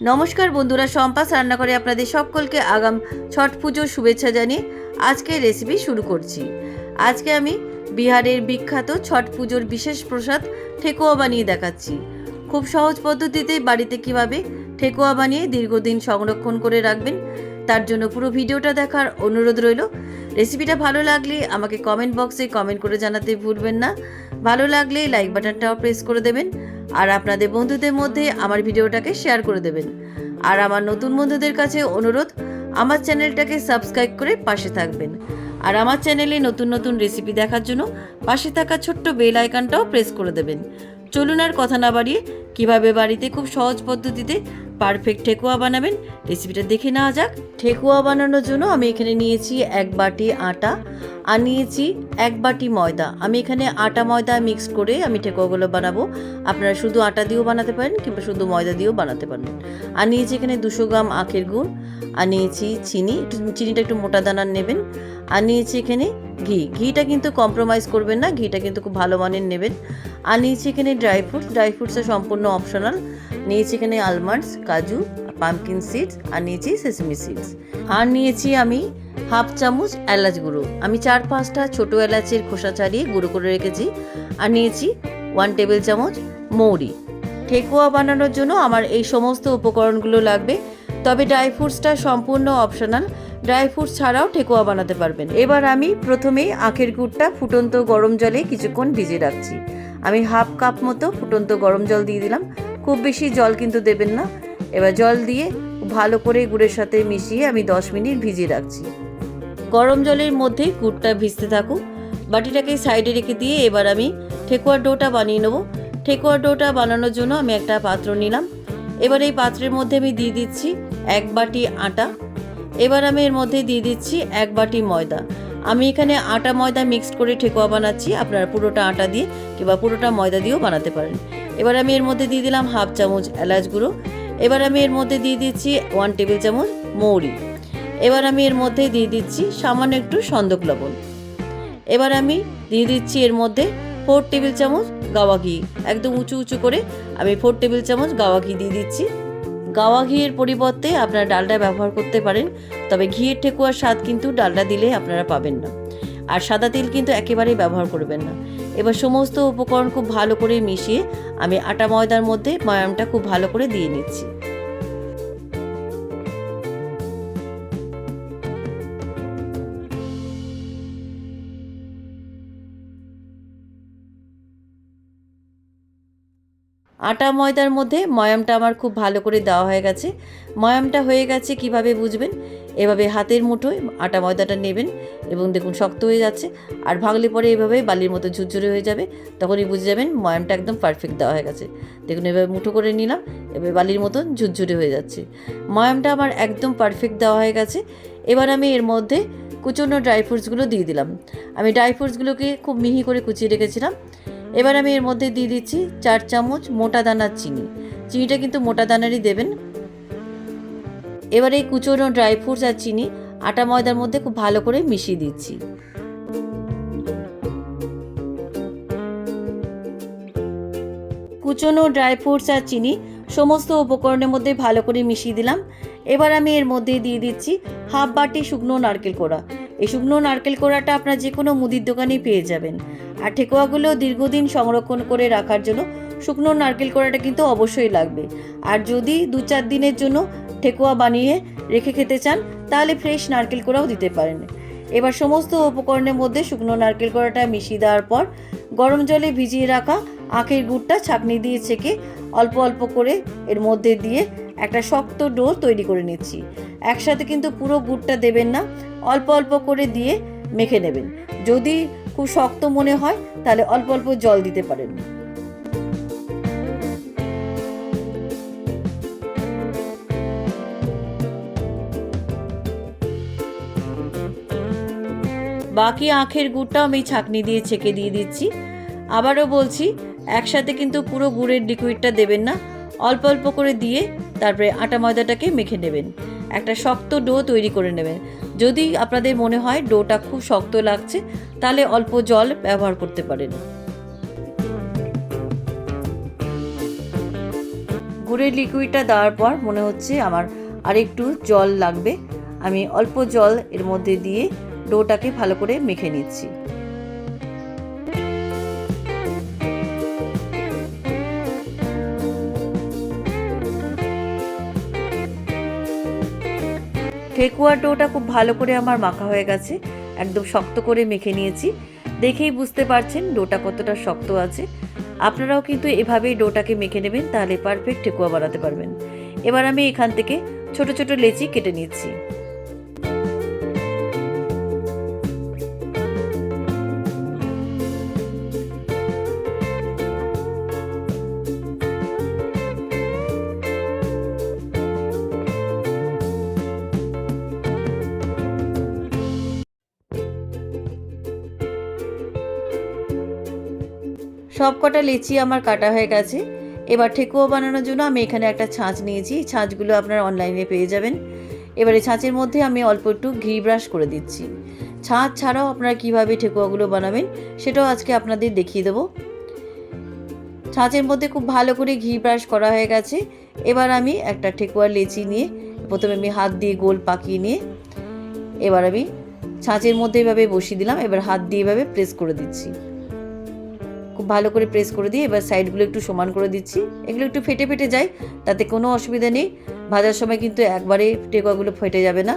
নমস্কার বন্ধুরা সম্পাস রান্না করে আপনাদের সকলকে আগাম ছট পুজোর শুভেচ্ছা জানিয়ে আজকে রেসিপি শুরু করছি। আজকে আমি বিহারের বিখ্যাত ছট পুজোর বিশেষ প্রসাদ ঠেকুয়া বানিয়ে দেখাচ্ছি। খুব সহজ পদ্ধতিতে বাড়িতে কীভাবে ঠেকুয়া বানিয়ে দীর্ঘদিন সংরক্ষণ করে রাখবেন, তার জন্য পুরো ভিডিওটা দেখার অনুরোধ রইল। রেসিপিটা ভালো লাগলে আমাকে কমেন্ট বক্সে কমেন্ট করে জানাতে ভুলবেন না। ভালো লাগলে লাইক বাটনটাও প্রেস করে দেবেন। আর আপনাদের বন্ধুদের মধ্যে আমার ভিডিওটাকে শেয়ার করে দেবেন। আর আমার নতুন বন্ধুদের কাছে অনুরোধ, আমার চ্যানেলটাকে সাবস্ক্রাইব করে পাশে থাকবেন। আর আমার চ্যানেলে নতুন নতুন রেসিপি দেখার জন্য পাশে থাকা ছোট্ট বেল আইকনটাও প্রেস করে দেবেন। চলুন আর কথা না বাড়িয়ে, কীভাবে বাড়িতে খুব সহজ পদ্ধতিতে পারফেক্ট ঠেকুয়া বানাবেন। রেসিপিটা দেখে নেওয়া যাক। ঠেকুয়া বানানোর জন্য আমি এখানে নিয়েছি এক বাটি আটা আর নিয়েছি এক বাটি ময়দা। আমি এখানে আটা ময়দা মিক্স করে আমি ঠেকুয়াগুলো বানাবো। আপনারা শুধু আটা দিয়েও বানাতে পারেন কিংবা শুধু ময়দা দিয়েও বানাতে পারেন আর নিয়েছি এখানে দুশো গ্রাম আখের গুড়, আর নিয়েছি চিনি। একটু চিনিটা একটু মোটা দানার নেবেন। আর নিয়েছি এখানে ঘি, ঘিটা কিন্তু কম্প্রোমাইজ করবেন না, ঘিটা কিন্তু খুব ভালো মানের নেবেন। আর নিয়েছি এখানে ড্রাই ফ্রুটস ড্রাই ফ্রুটসটা সম্পূর্ণ অপশনাল নিয়েছি এখানে আলমন্ডস কাজু পামকিন সিডস আর নিয়েছি সেসমি সিডস আর নিয়েছি আমি হাফ চামচ এলাচ গুঁড়ো। আমি চার পাঁচটা ছোটো এলাচের খোসা ছাড়িয়ে গুঁড়ো করে রেখেছি। আর নিয়েছি ওয়ান টেবিল চামচ মৌরি। ঠেকুয়া বানানোর জন্য আমার এই সমস্ত উপকরণগুলো লাগবে। তবে ড্রাই ফ্রুটসটা সম্পূর্ণ অপশনাল ড্রাই ফ্রুটস ছাড়াও ঠেকুয়া বানাতে পারবেন। এবার আমি প্রথমেই আখের গুড়টা ফুটন্ত গরম জলে কিছুক্ষণ ভিজিয়ে রাখছি। আমি হাফ কাপ মতো ফুটন্ত গরম জল দিয়ে দিলাম। খুব বেশি জল কিন্তু দেবেন না। এবার জল দিয়ে ভালো করে গুড়ের সাথে মিশিয়ে আমি দশ মিনিট ভিজিয়ে রাখছি। গরম জলের মধ্যে গুড়টা ভিজতে থাকুক। বাটিটাকে সাইডে রেখে দিয়ে এবার আমি ঠেকুয়ার ডোটা বানিয়ে নেব। ঠেকুয়ার ডোটা বানানোর জন্য আমি একটা পাত্র নিলাম। এবার এই পাত্রের মধ্যে আমি দিয়ে দিচ্ছি এক বাটি আটা। এবার আমি এর মধ্যে দিয়ে দিচ্ছি এক বাটি ময়দা। আমি এখানে আটা ময়দা মিক্সড করে ঠেকুয়া বানাচ্ছি, আপনারা পুরোটা আটা দিয়ে কিংবা পুরোটা ময়দা দিয়েও বানাতে পারেন। এবার আমি এর মধ্যে দিয়ে দিলাম হাফ চামচ এলাচ গুঁড়ো। এবার আমি এর মধ্যে দিয়ে দিচ্ছি ওয়ান টেবিল চামচ মৌরি। এবার আমি এর মধ্যে দিয়ে দিচ্ছি সামান্য একটু সন্দক লবণ। এবার আমি দিয়ে দিচ্ছি এর মধ্যে ফোর টেবিল চামচ গাওয়া ঘি। একদম উঁচু উঁচু করে আমি ফোর টেবিল চামচ গাওয়া ঘি দিয়ে দিচ্ছি। গাওয়া ঘিয়ের পরিবর্তে আপনারা ডালডা ব্যবহার করতে পারেন, তবে ঘিয়ের ঠেকুয়ার স্বাদ কিন্তু ডালডা দিলে আপনারা পাবেন না। আর সাদা তেল কিন্তু একেবারেই ব্যবহার করবেন না। এবার সমস্ত উপকরণ খুব ভালো করে মিশিয়ে আমি আটা ময়দার মধ্যে ময়ামটা খুব ভালো করে দিয়ে নিচ্ছি। আটা ময়দার মধ্যে ময়ামটা আমার খুব ভালো করে দেওয়া হয়ে গেছে। ময়ামটা হয়ে গেছে কীভাবে বুঝবেন? এভাবে হাতের মুঠোয় আটা ময়দাটা নেবেন এবং দেখুন শক্ত হয়ে যাচ্ছে। আর ভাঙলে পরে এভাবে বালির মতো ঝুরঝুরে হয়ে যাবে, তখনই বুঝে যাবেন ময়ামটা একদম পারফেক্ট দেওয়া হয়ে গেছে। দেখুন এভাবে মুঠো করে নিলাম এবার বালির মতন ঝুরঝুরে হয়ে যাচ্ছে। ময়ামটা আমার একদম পারফেক্ট দেওয়া হয়ে গেছে। এবার আমি এর মধ্যে কুচনো ড্রাই ফ্রুটসগুলো দিয়ে দিলাম। আমি ড্রাই ফ্রুটসগুলোকে খুব মিহি করে কুচিয়ে রেখেছিলাম। এবার আমি এর মধ্যে দিয়ে দিচ্ছি চার চামচ মোটা দানার চিনি। চিনিটা কিন্তু মোটা দানারই দেবেন। এবার এই কুচোনো ড্রাই ফ্রুটস আর চিনি আটা ময়দার মধ্যে খুব ভালো করে মিশিয়ে দিচ্ছি। কুচোনো ড্রাই ফ্রুটস আর চিনি সমস্ত উপকরণের মধ্যে ভালো করে মিশিয়ে দিলাম। এবার আমি এর মধ্যে দিয়ে দিচ্ছি হাফ বাটি শুকনো নারকেল কোড়া। এই শুকনো নারকেল কোড়াটা আপনার যে কোনো মুদির দোকানেই পেয়ে যাবেন। আর ঠেকুয়াগুলো দীর্ঘদিন সংরক্ষণ করে রাখার জন্য শুকনো নারকেল কোড়াটা কিন্তু অবশ্যই লাগবে। আর যদি দু চার দিনের জন্য ঠেকুয়া বানিয়ে রেখে খেতে চান, তাহলে ফ্রেশ নারকেল কোড়াও দিতে পারেন। এবার সমস্ত উপকরণের মধ্যে শুকনো নারকেল কোড়াটা মিশিয়ে দেওয়ার পর গরম জলে ভিজিয়ে রাখা আখের গুড়টা ছাঁকনি দিয়ে ছেঁকে অল্প অল্প করে এর মধ্যে দিয়ে একটা শক্ত ডো তৈরি করে নিচ্ছি। একসাথে কিন্তু পুরো গুড়টা দেবেন না, অল্প অল্প করে দিয়ে মেখে নেবেন। যদি খুব শক্ত মনে হয়, তাহলে অল্প অল্প জল দিতে পারেন। বাকি আখের গুড়টা আমি ছাকনি দিয়ে ছেঁকে দিয়ে দিচ্ছি। আবারও বলছি, একসাথে কিন্তু পুরো গুড়ের লিকুইডটা দেবেন না, অল্প অল্প করে দিয়ে তারপরে আটা ময়দাটাকে মেখে নেবেন। একটা শক্ত ডো তৈরি করে নেবেন। যদি আপনাদের মনে হয় ডোটা খুব শক্ত লাগছে, তাহলে অল্প জল ব্যবহার করতে পারেন। গুড়ের লিকুইডটা দেওয়ার পর মনে হচ্ছে আমার আরেকটু জল লাগবে। আমি অল্প জল এর মধ্যে দিয়ে ডোটাকে ভালো করে মেখে নিচ্ছি। ঠেকুয়ার ডোটা খুব ভালো করে আমার মাখা হয়ে গেছে, একদম শক্ত করে মেখে নিয়েছি। দেখেই বুঝতে পারছেন ডোটা কতটা শক্ত আছে। আপনারাও কিন্তু এভাবেই ডোটাকে মেখে নেবেন, তাহলে পারফেক্ট ঠেকুয়া বানাতে পারবেন। এবার আমি এখান থেকে ছোট ছোট লেচি কেটে নিচ্ছি। সব কটা লেচি আমার কাটা হয়ে গেছে। এবার ঠেকুয়া বানানোর জন্য আমি এখানে একটা ছাঁচ নিয়েছি। ছাঁচগুলো আপনারা অনলাইনে পেয়ে যাবেন। এবারে ছাঁচের মধ্যে আমি অল্প একটু ঘি ব্রাশ করে দিচ্ছি। ছাঁচ ছাড়াও আপনারা কীভাবে ঠেকুয়াগুলো বানাবেন সেটাও আজকে আপনাদের দেখিয়ে দেবো। ছাঁচের মধ্যে খুব ভালো করে ঘি ব্রাশ করা হয়ে গেছে। এবার আমি একটা ঠেকুয়ার লেচি নিয়ে, প্রথমে আমি হাত দিয়ে গোল পাকিয়ে নিয়ে, এবার আমি ছাঁচের মধ্যে এভাবে বসিয়ে দিলাম। এবার হাত দিয়ে এভাবে প্রেস করে দিচ্ছি। খুব ভালো করে প্রেস করে দিয়ে এবার সাইডগুলো একটু সমান করে দিচ্ছি। এগুলো একটু ফেটে ফেটে যায়, তাতে কোনো অসুবিধা নেই। ভাজার সময় কিন্তু একবারে টেকুয়াগুলো ফেটে যাবে না।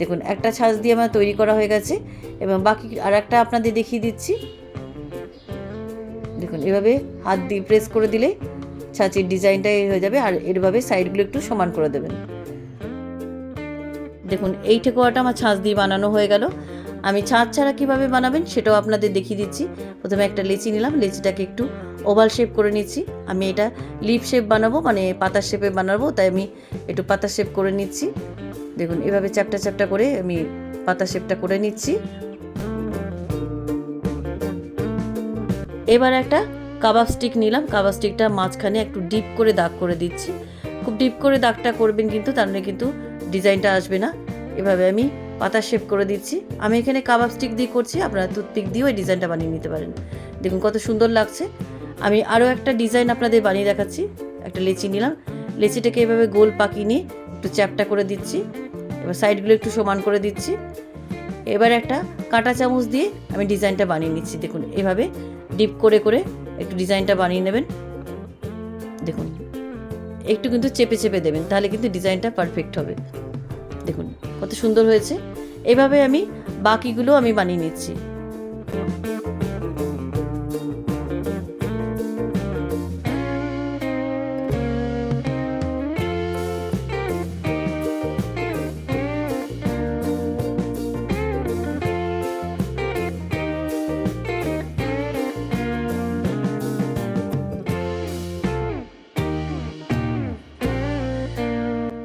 দেখুন, একটা ছাঁচ দিয়ে আমার তৈরি করা হয়ে গেছে এবং বাকি আর একটা আপনাদের দেখিয়ে দিচ্ছি। দেখুন, এভাবে হাত দিয়ে প্রেস করে দিলে ছাঁচের ডিজাইনটা হয়ে যাবে আর এরভাবে সাইডগুলো একটু সমান করে দেবেন। দেখুন, এই ঠেকুয়াটা আমার ছাঁচ দিয়ে বানানো হয়ে গেল। আমি ছাঁচ ছাড়া কীভাবে বানাবেন সেটাও আপনাদের দেখিয়ে দিচ্ছি। প্রথমে একটা লেচি নিলাম, লেচিটাকে একটু ওভাল শেপ করে নিচ্ছি। আমি এটা লিপ শেপ বানাবো মানে পাতার শেপে বানাবো, তাই আমি একটু পাতা শেপ করে নিচ্ছি। দেখুন, এভাবে চ্যাপটা চ্যাপটা করে আমি পাতা শেপটা করে নিচ্ছি। এবার একটা কাবাব স্টিক নিলাম, কাবাব স্টিকটা মাঝখানে একটু ডিপ করে দাগ করে দিচ্ছি। খুব ডিপ করে দাগটা করবেন কিন্তু তাহলে কিন্তু ডিজাইনটা আসবে না। এভাবে আমি পাতা শেপ করে দিচ্ছি। আমি এখানে কাবাব স্টিক দিয়ে করছি, আপনারা টুথপিক দিয়েও এই ডিজাইনটা বানিয়ে নিতে পারেন। দেখুন কত সুন্দর লাগছে। আমি আরও একটা ডিজাইন আপনাদের বানিয়ে দেখাচ্ছি। একটা লেচি নিলাম। লেচিটাকে এভাবে গোল পাকিয়ে নিয়ে একটু চ্যাপটা করে দিচ্ছি। এবার সাইডগুলো একটু সমান করে দিচ্ছি। এবার একটা কাঁটা চামচ দিয়ে আমি ডিজাইনটা বানিয়ে নিচ্ছি। দেখুন, এভাবে ডিপ করে করে একটু ডিজাইনটা বানিয়ে নেবেন। দেখুন, একটু কিন্তু চেপে চেপে দেবেন, তাহলে কিন্তু ডিজাইনটা পারফেক্ট হবে। দেখুন, কত সুন্দর হয়েছে। এভাবে আমি বাকিগুলো আমি বানিয়ে নিচ্ছি।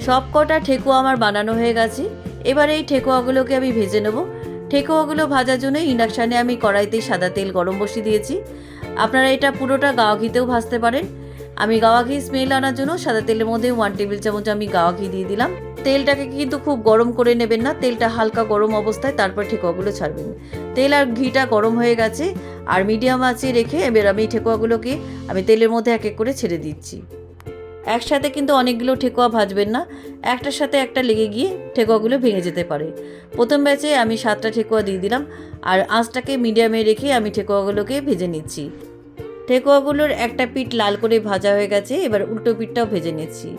সব কটা ঠেকুয়া আমার বানানো হয়ে গেছে। এবার এই ঠেকুয়াগুলোকে আমি ভেজে নেব। ঠেকুয়াগুলো ভাজার জন্য ইন্ডাকশানে আমি কড়াইতে সাদা তেল গরম বসিয়ে দিয়েছি। আপনারা এটা পুরোটা গাওয়া ঘিতেও ভাজতে পারেন। আমি গাওয়া ঘি স্মেল আনার জন্য সাদা তেলের মধ্যে ওয়ান টেবিল চামচ আমি গাওয়া ঘি দিয়ে দিলাম। তেলটাকে কিন্তু খুব গরম করে নেবেন না, তেলটা হালকা গরম অবস্থায় তারপর ঠেকুয়াগুলো ছাড়বেন। তেল আর ঘিটা গরম হয়ে গেছে আর মিডিয়াম আঁচে রেখে এবার আমি ঠেকুয়াগুলোকে আমি তেলের মধ্যে এক এক করে ছেড়ে দিচ্ছি। একসাথে কিন্তু অনেকগুলো ঠেকুয়া ভাজবেন না। একটার সাথে একটা লেগে গিয়ে ঠেকুয়াগুলো ভেঙে যেতে পারে। প্রথম ব্যাচে আমি সাতটা ঠেকুয়া দিয়ে দিলাম আর আঁচটাকে মিডিয়ামে রেখে আমি ঠেকুয়াগুলোকে ভেজে নিচ্ছি। ঠেকুয়াগুলোর একটা পিঠ লাল করে ভাজা হয়ে গেছে, এবার উল্টো পিঠটাও ভেজে নিচ্ছি।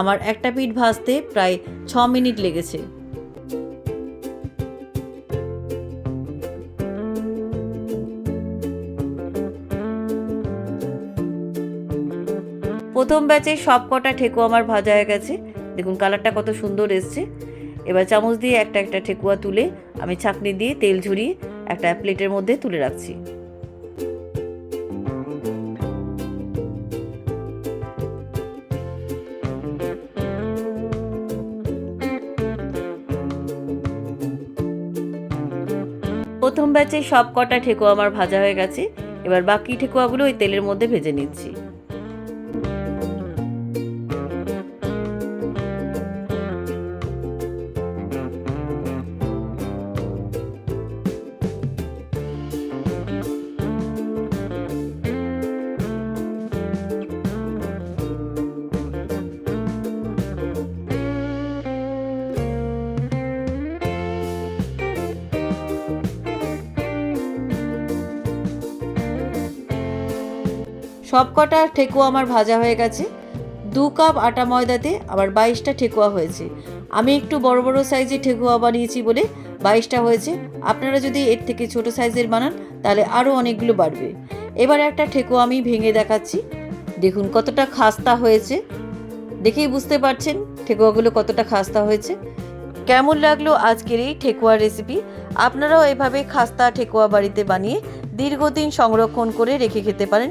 আমার একটা পিঠ ভাজতে প্রায় ছ মিনিট লেগেছে। প্রথম ব্যাচে সব কটা ঠেকুয়া আমার ভাজা হয়ে গেছে। দেখুন কালারটা কত সুন্দর এসছে। এবার চামচ দিয়ে একটা একটা ঠেকুয়া তুলে আমি ছাঁকনি দিয়ে তেল ঝরিয়ে একটা প্লেটের মধ্যে তুলে রাখছি। প্রথম ব্যাচে সব কটা ঠেকুয়া আমার ভাজা হয়ে গেছে। এবার বাকি ঠেকুয়াগুলো ওই তেলের মধ্যে ভেজে নিচ্ছি। সব কটা ঠেকুয়া আমার ভাজা হয়ে গেছে। দু কাপ আটা ময়দাতে আমার বাইশটা ঠেকুয়া হয়েছে। আমি একটু বড় বড় সাইজের ঠেকুয়া বানিয়েছি বলে বাইশটা হয়েছে। আপনারা যদি এর থেকে ছোট সাইজের বানান, তাহলে আরও অনেকগুলো বাড়বে। এবার একটা ঠেকুয়া আমি ভেঙে দেখাচ্ছি। দেখুন কতটা খাস্তা হয়েছে। দেখেই বুঝতে পারছেন ঠেকুয়াগুলো কতটা খাস্তা হয়েছে। কেমন লাগল আজকের এই ঠেকুয়ার রেসিপি আপনারাও এভাবে খাস্তা ঠেকুয়া বাড়িতে বানিয়ে দীর্ঘদিন সংরক্ষণ করে রেখে খেতে পারেন।